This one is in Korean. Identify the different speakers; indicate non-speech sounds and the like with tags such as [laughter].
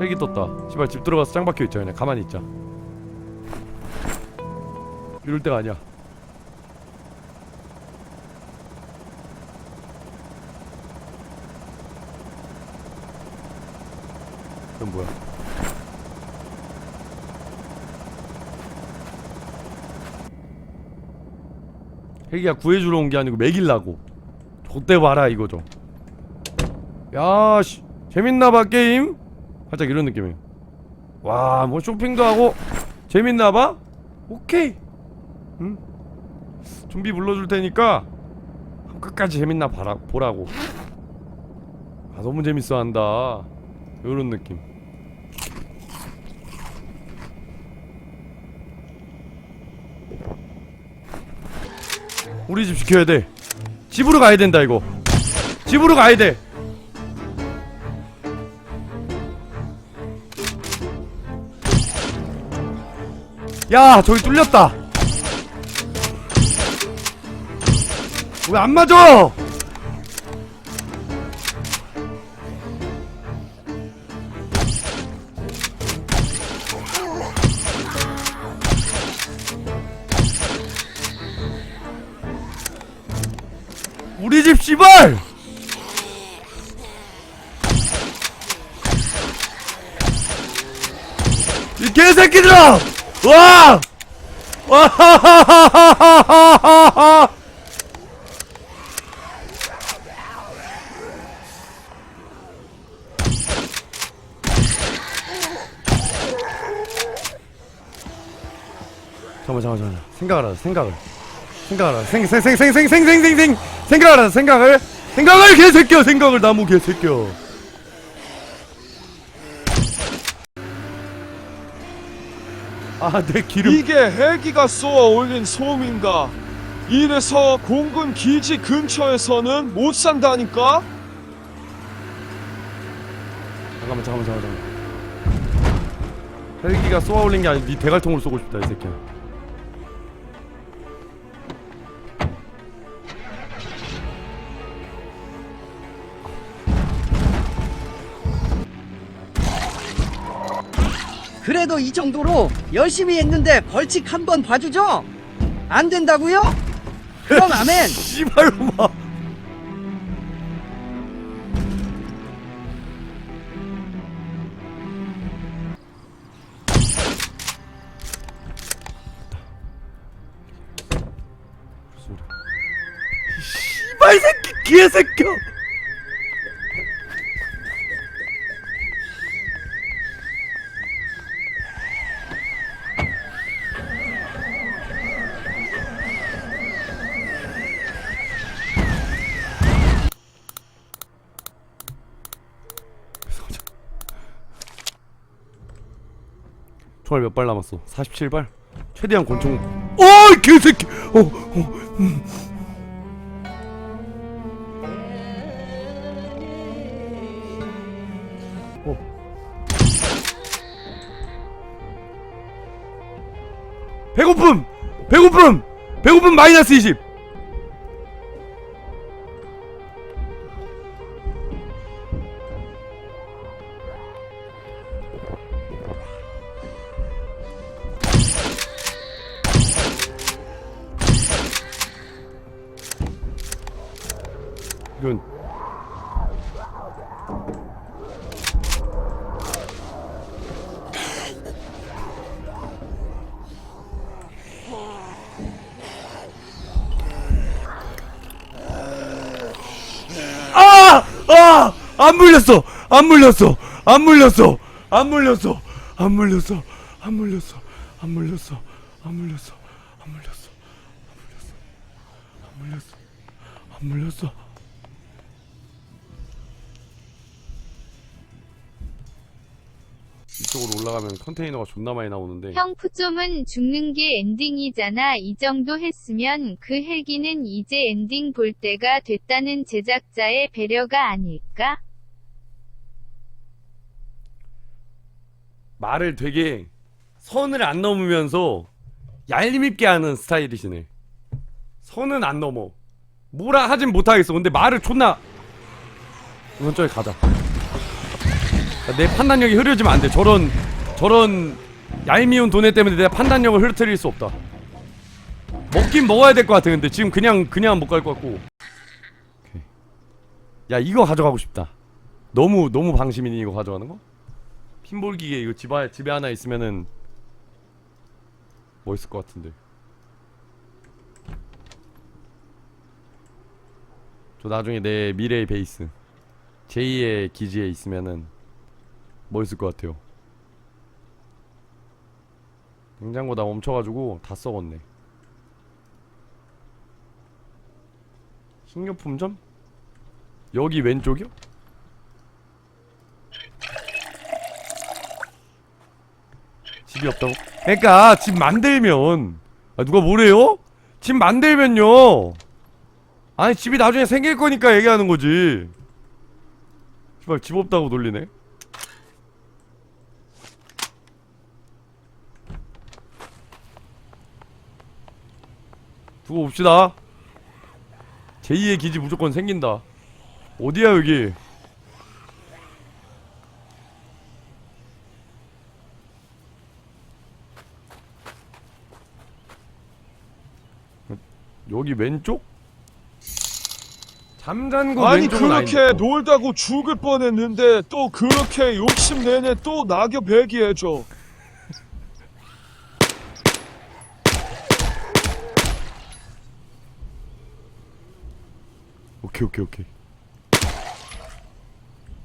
Speaker 1: 헬기 떴다. 씨발 집 들어가서 짱 박혀있자 그냥 가만히 있자. 이럴 때가 아니야. 그건 뭐야? 헬기가 구해주러 온 게 아니고 먹일라고. 좆대 봐라 이거죠. 야씨. 재밌나봐 게임? 살짝 이런 느낌이에요. 와 뭐 쇼핑도 하고 재밌나봐? 오케이. 응? 좀비 불러줄 테니까 끝까지 재밌나 봐라, 보라고. 아 너무 재밌어 한다. 요런 느낌. 우리 집 지켜야 돼. 집으로 가야 된다 이거. 집으로 가야 돼 야 저기 뚫렸다. 왜 안 맞아? 우리 집 씨발! 이 개새끼들아 와! 와! 잠깐만 잠깐만 잠깐만 생각을 하자 생각을 생각을 하자 생생생생생생생생 생각을 하자 생각을 생각을 개새끼야 생각을 나무 개새끼야 아내 기름
Speaker 2: 이게 헬기가 쏘아 올린 소음인가? 이래서 공군 기지 근처에서는 못 산다니까?
Speaker 1: 잠깐만 잠깐만 잠깐만 헬기가 쏘아 올린 게 아니고 네 대갈통으로 쏘고 싶다 이 새끼야
Speaker 3: 그래도 이 정도로 열심히 했는데 벌칙 한 번 봐주죠? 안 된다고요? 그럼 [laughs] 아멘.
Speaker 1: 씨발로마 씨발 새끼 개새끼 총알 몇 발 남았어? 47발? 최대한 권총 어이 개새끼 어, 어, 음. 어. 배고픔! 배고픔! 배고픔 마이너스 20! 이건 아! 아! 안 물렸어! 안 물렸어! 안 물렸어! 안 물렸어! 안 물렸어! 안 물렸어! 안 물렸어! 안 물렸어! 안 물렸어! 안 물렸어! 안 물렸어! 이 쪽으로 올라가면 컨테이너가 존나 많이 나오는데
Speaker 4: 형 푸좀은 죽는 게 엔딩이잖아. 이 정도 했으면 그 헬기는 이제 엔딩 볼 때가 됐다는 제작자의 배려가 아닐까?
Speaker 1: 말을 되게 선을 안 넘으면서 얄밉게 하는 스타일이시네. 선은 안 넘어. 뭐라 하진 못하겠어. 근데 말을 존나 이번 쪽에 가자. 내 판단력이 흐려지면 안 돼. 저런 저런 얄미운 돈에 때문에 내 판단력을 흐트릴 수 없다. 먹긴 먹어야 될 것 같아. 근데 지금 그냥 그냥 못 갈 것 같고. 오케이. 야 이거 가져가고 싶다. 너무 너무 방심이니 이거 가져가는 거? 핀볼 기계 이거 집에 집에 하나 있으면은 멋있을 것 같은데. 저 나중에 내 미래의 베이스 제2의 기지에 있으면은 멋있을 것 같아요. 냉장고 다 멈춰가지고 다 썩었네. 식료품점? 여기 왼쪽이요? 집이 없다고? 그러니까 집 만들면 아, 누가 뭐래요? 집 만들면요. 아니 집이 나중에 생길 거니까 얘기하는 거지. 집 없다고 놀리네. 두고 봅시다. 제2의 기지 무조건 생긴다. 어디야 여기? 여기 왼쪽? 잠간거
Speaker 2: 아니
Speaker 1: 왼쪽은
Speaker 2: 그렇게
Speaker 1: 아닌데.
Speaker 2: 놀다고 죽을 뻔했는데 또 그렇게 욕심내내 또 낙엽 배기해줘
Speaker 1: 오케이 오케이 오케이